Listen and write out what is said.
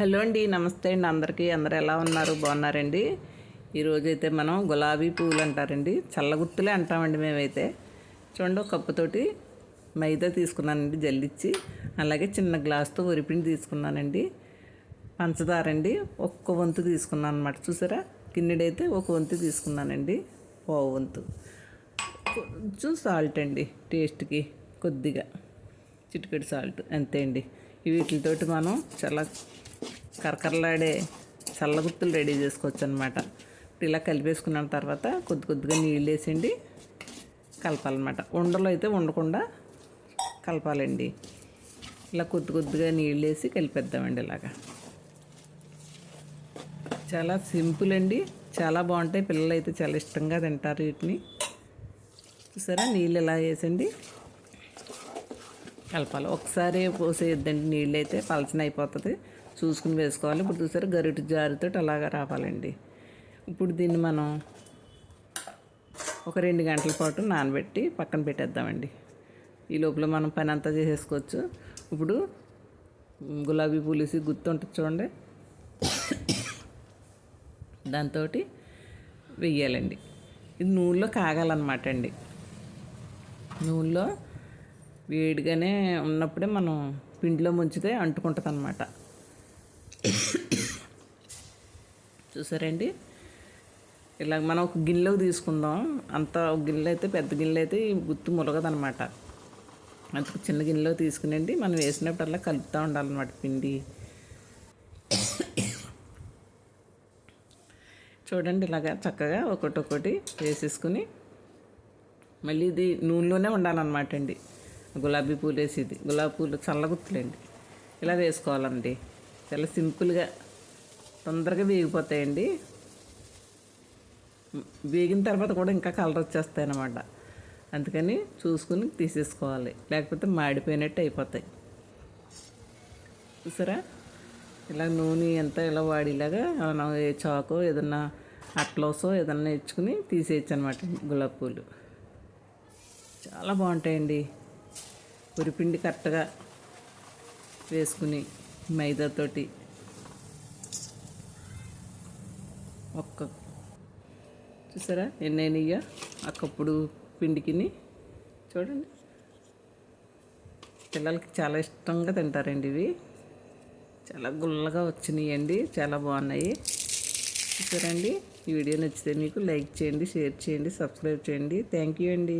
Hello అండి నమస్తే అండి అందరికీ. అందరు ఎలా ఉన్నారు? బాగున్నారండి? ఈరోజైతే మనం గులాబీ పువ్వులు అంటారండి. చల్లగుర్తులే అంటామండి మేమైతే. చూడండి ఒక కప్పుతోటి మైదా తీసుకున్నానండి జల్లిచ్చి. అలాగే చిన్న గ్లాస్తో వరిపిండి తీసుకున్నానండి. పంచదార అండి ఒక్క వంతు తీసుకున్నాను అనమాట చూసారా? గిన్నెడైతే ఒక వంతు తీసుకున్నానండి పావు వంతు. కొంచెం సాల్ట్ అండి టేస్ట్కి కొద్దిగా. చిటికెడు సాల్ట్ అంతే అండి. వీటితోటి మనం చాలా కరకరలాడే చల్లగుత్తులు రెడీ చేసుకోవచ్చు అనమాట ఇలా కలిపేసుకున్న తర్వాత కొద్ది కొద్దిగా నీళ్ళు వేసిండి కలపాలన్నమాట. ఉండలు అయితే ఉండకుండా కలపాలండి. ఇలా కొద్ది కొద్దిగా నీళ్ళు వేసి కలిపేద్దామండి ఇలాగా. చాలా సింపుల్ అండి. చాలా బాగుంటాయి. పిల్లలు అయితే చాలా ఇష్టంగా తింటారు వీటిని. చూసారా? నీళ్ళు ఇలా వేసండి కలపాలి. ఒకసారి పోసేద్దండి నీళ్ళు అయితే పలచన అయిపోతుంది చూసుకుని వేసుకోవాలి. ఇప్పుడు చూసారు గరిట జారుతో అలాగా రావాలండి. ఇప్పుడు దీన్ని మనం ఒక రెండు గంటల పాటు నానబెట్టి పక్కన పెట్టేద్దామండి. ఈ లోపల మనం పని అంతా చేసేసుకోవచ్చు. ఇప్పుడు గులాబీ పులిసి గుర్తు ఉంటుంది చూడండి. దాంతో వెయ్యాలండి. ఇది నూనెలో కాగాలన్నమాట అండి. నూనెలో వేడిగానే ఉన్నప్పుడే మనం పిండిలో ముంచితే అంటుకుంటుంది అనమాట చూసారండి? ఇలా మనం ఒక గిన్నెలోకి తీసుకుందాం. అంత ఒక గిన్నె అయితే పెద్ద గిన్నె అయితే ఈ గుత్తు ములగదనమాట అంత చిన్న గిన్నెలో తీసుకునండి. మనం వేసినప్పుడల్లా కలుపుతూ ఉండాలన్నమాట పిండి. చూడండి ఇలాగా చక్కగా ఒకటొకటి వేసేసుకుని మళ్ళీ ఇది నూనెలోనే ఉండాలన్నమాట అండి. గులాబీ పూలు వేసేది. గులాబీ పూలు చల్లగుత్తులండి ఇలా వేసుకోవాలండి. చాలా సింపుల్గా తొందరగా వేగిపోతాయండి. వేగిన తర్వాత కూడా ఇంకా కలర్ వచ్చేస్తాయి అన్నమాట. అందుకని చూసుకుని తీసేసుకోవాలి. లేకపోతే మాడిపోయినట్టు అయిపోతాయి. చూసారా? ఇలా నూనె ఎంత ఇలా వాడిలాగా మనం ఏ చాకో ఏదన్నా అట్లోసో ఏదన్నా ఇచ్చుకుని తీసేయచ్చు అనమాట గులాబీ పూలు. చాలా బాగుంటాయండి. ఉరిపిండి కరెక్ట్గా వేసుకుని మైదాతోటి ఒక్క చూసారా? ఎన్నైనయ్యా? ఆ కప్పుడు పిండికిని చూడండి. పిల్లలకి చాలా ఇష్టంగా తింటారండి ఇవి. చాలా గుల్లగా వచ్చినాయి అండి చాలా బాగున్నాయి. చూసారండి? ఈ వీడియో నచ్చితే మీకు లైక్ చేయండి షేర్ చేయండి సబ్స్క్రైబ్ చేయండి. థ్యాంక్ యూ అండి.